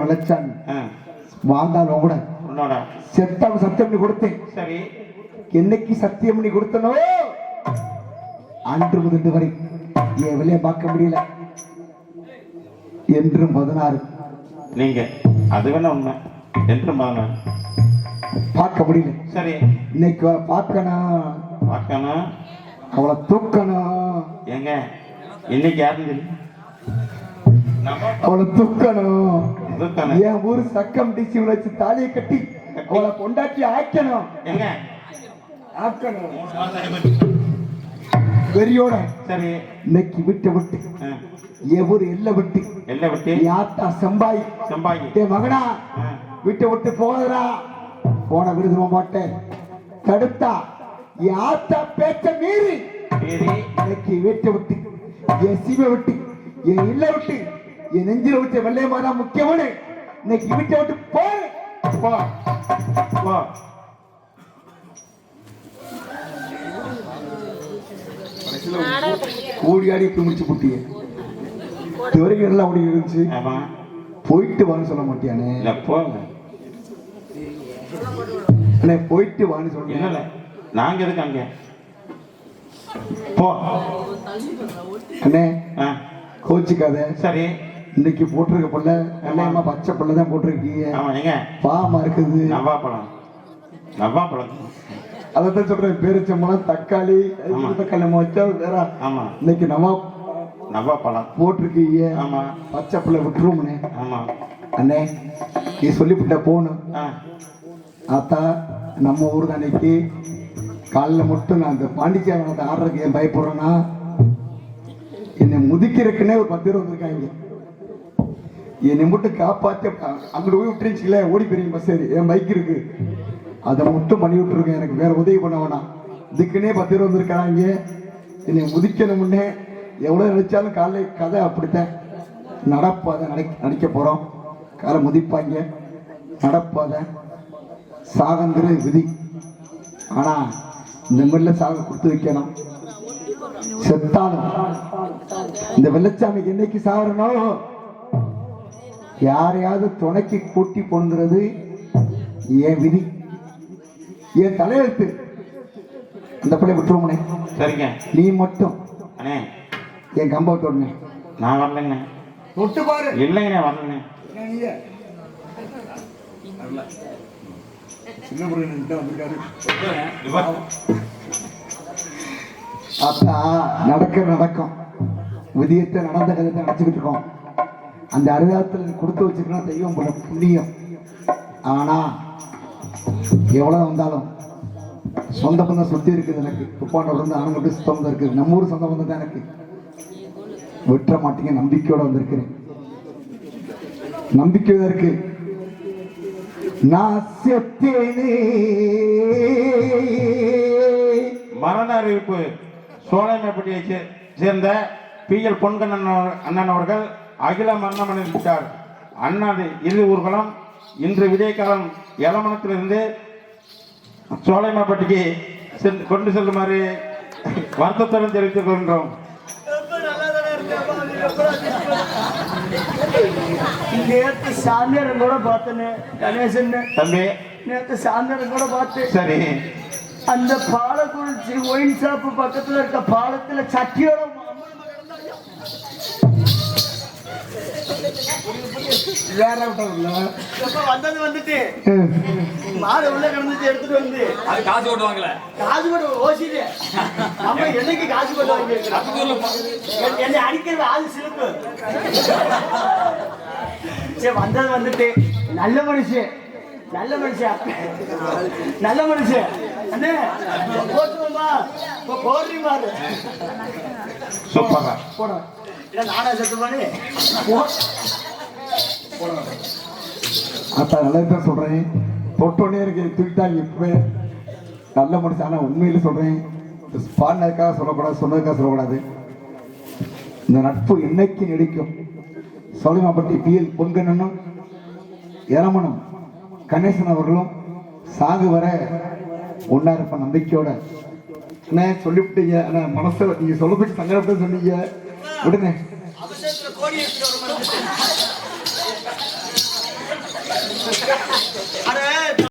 வளச்சான் ஆ, வாழ்ந்தாலும் கூட. செத்தாலும் சத்தியம் பண்ணி கொடுத்தேன். சரி. என்னைக்கு சத்தியம் பண்ணி கொடுத்தனோ? அன்று முதல் வரை என் பார்க்க முடியல? என்றும் பதினாறு. நீங்க. அது வேணா உண்மை. என்று மகன பார்க்க முடியல. சரி. இன்னைக்கு பார்க்கணும் பார்க்கணும் அவளை தூக்கணும் எங்க இன்னைக்கு யாருன்னு அவளை தூக்கணும். என் ஊர் சக்கம் டிசி வச்சு தாலியை கட்டி அவளை கொண்டாட்டி ஆக்கணும். ஆக்கணும். வெறியோட சரி. இன்னைக்கு விட்டு விட்டு என் ஊர் எல்லை விட்டு எல்லை விட்டு? ஆத்தா செம்பாய்? சம்பாகி என் மகனா விட்டு விட்டு போனதுடா போன விருதுவ மாட்டேன். தடுத்தா ஆத்தா பேச்ச மீறி? இன்னைக்கு வீட்டை விட்டு என் சீமை விட்டு என் இல்ல விட்டு என் நெஞ்சில விட்டு வெள்ளையமானா முக்கியமான இன்னைக்கு வீட்டை விட்டு போய் போ போ ஓடி ஆடி இப்படி முடிச்சு புட்டிய. இதுவரைக்கும் நல்லா ஓடி இருந்துச்சு. போயிட்டு வான்னு சொல்ல மாட்டியானே? அண்ணே போயிட்டு வான்னு இல்ல நாங்க எதுக்கு அங்க? போ. அண்ணே கோச்சிக்காத. சரி. இன்னைக்கு போட்டிருக்க புள்ள வெள்ளையமா பச்சை புள்ள தான் போட்டிருக்கீங்க. ஆமா எங்க பாவமா இருக்குது. நவ்வாப்பழம் நவ்வாப்பழம் அதான் சொல்றேன் பேரிச்சம்பழம் தக்காளி. தக்காளி வச்சா வேற. ஆமா. இன்னைக்கு நம்ம நவ்வாப்பழம் போட்டிருக்கீங்க. ஆமா. பச்சை புள்ள விட்டுருவோம்னே. ஆமா. அண்ணே நீ சொல்லிவிட்ட போகணும் ஆத்தா நம்ம ஊர் அன்னைக்கு காலைல மட்டும் நான் அந்த பாண்டிச்சேரி ஆடுறதுக்கு ஏன் பயப்படுறேன்னா என்னை முதிக்கிறதுக்குன்னே ஒரு பத்து பேர் வந்திருக்காங்க. என்னை மட்டும் காப்பாத்தி அங்கிட்டு போய் விட்டுருச்சுல ஓடி போயிருங்க பஸ் சரி என் பைக் இருக்கு? அதை மட்டும் பண்ணி விட்டுருக்கேன். எனக்கு வேற உதவி பண்ண வேணாம். இதுக்குன்னே பத்து பேர் வந்திருக்காங்க என்னை முதிக்கணும்னே எவ்வளோ நினைச்சாலும் காலை கதை அப்படித்தான். நடப்பாதை நடி நடிக்க போகிறோம் காலை முதிப்பாங்க. நடப்பாதை. சாகந்திர விதி. ஆனால் இந்த மில்ல சாக கொடுத்து வைக்கணும். செத்தாலும் இந்த வெள்ளச்சாமிக்கு என்னைக்கு சாகிறனாலும் யாரையாவது துணைக்கு கூட்டி போங்கிறது என் விதி. என் தலையெழுத்து. அந்த பிள்ளை விட்டுருமனே சரிங்க. நீ மட்டும். அண்ணே. என் கம்பத்தை விடுங்க நான் வரலைங்கண்ணே தொட்டு பாரு இல்லைங்கண்ணே வரலண்ணே. சின்ன முருகன் வந்திருக்காரு. இவர் அப்பா நடக்க நடக்கும். விதியத்தை நடந்த கதைத்தை நினச்சிக்கிட்டு இருக்கோம். அந்த அருகாத்தில் கொடுத்து வச்சுருக்கா தெய்வம் போல புண்ணியம். ஆனால் எவ்வளோ வந்தாலும் சொந்த பந்தம் சுற்றி இருக்குது எனக்கு. துப்பாண்ட வந்து ஆனங்கட்டு சுத்தம் இருக்குது நம்ம ஊர் சொந்த பந்தம் தான் எனக்கு. விட்டுற மாட்டீங்க நம்பிக்கையோடு வந்திருக்கிறேன். நம்பிக்கை இருக்கு. நான் செத்தேனே. மரண அறிவிப்பு சோழமைப்பட்டியை சேர்ந்த பி எல் பொன்கண்ணன் அண்ணன் அவர்கள் அகில மரணம் அடைந்துவிட்டார் அண்ணாது இறுதி ஊர்வலம் இன்று விடியற்காலம் எலமணத்திலிருந்து சோலைமாப்பட்டிக்கு கொண்டு செல்லுமாறு வருத்தத்துடன் தெரிவித்துக் கொள்கின்றோம். நேத்து சாயந்தரம் கூட பார்த்தேன்னு கணேசன் தம்பி. நேத்து சாயந்தரம் கூட பார்த்தேன். சரி. அந்த பாலக்குறிச்சி ஒயின் ஷாப்பு பக்கத்துல இருக்க பாலத்துல சட்டியோட வேற வந்தது வந்துட்டு? மாடு உள்ள கிடந்துச்சு எடுத்துட்டு வந்து. அது காசு ஓட்டுவாங்களே காசு கூட ஓசிடு நம்ம என்னைக்கு காசு கொண்டு வாங்கி என்னை அடிக்கிறது ஆள் சிறப்பு சரி வந்தது வந்துட்டு. நல்ல மனுஷன் நல்ல மனுஷன் நல்ல மனுஷன் அண்ணே போட்டுருமா இப்போ போடுறீ பாரு சூப்பரா. போட. இல்லை நானா செத்து பண்ணி அத்தா நல்லது தான் சொல்கிறேன் தொட்டோடனே இருக்கு தூக்கிட்டாங்க இப்பவே நல்ல மனுஷன். ஆனால் உண்மையில் சொல்கிறேன் பாடினதுக்காக சொல்லக்கூடாது சொன்னதுக்காக சொல்லக்கூடாது. இந்த நட்பு என்னைக்கு நீடிக்கும்? சோழிமாப்பட்டி பிஎல் பொன்கண்ணனும் ஏரமணம் கணேசன் அவர்களும் சாகு வர ஒன்றா இருப்ப நம்பிக்கையோட. அண்ணே சொல்லிவிட்டீங்க. அண்ணா மனசில் நீங்கள் சொல்லப்பட்டு சங்கடப்பட்டு சொன்னீங்க. விடுங்க. அட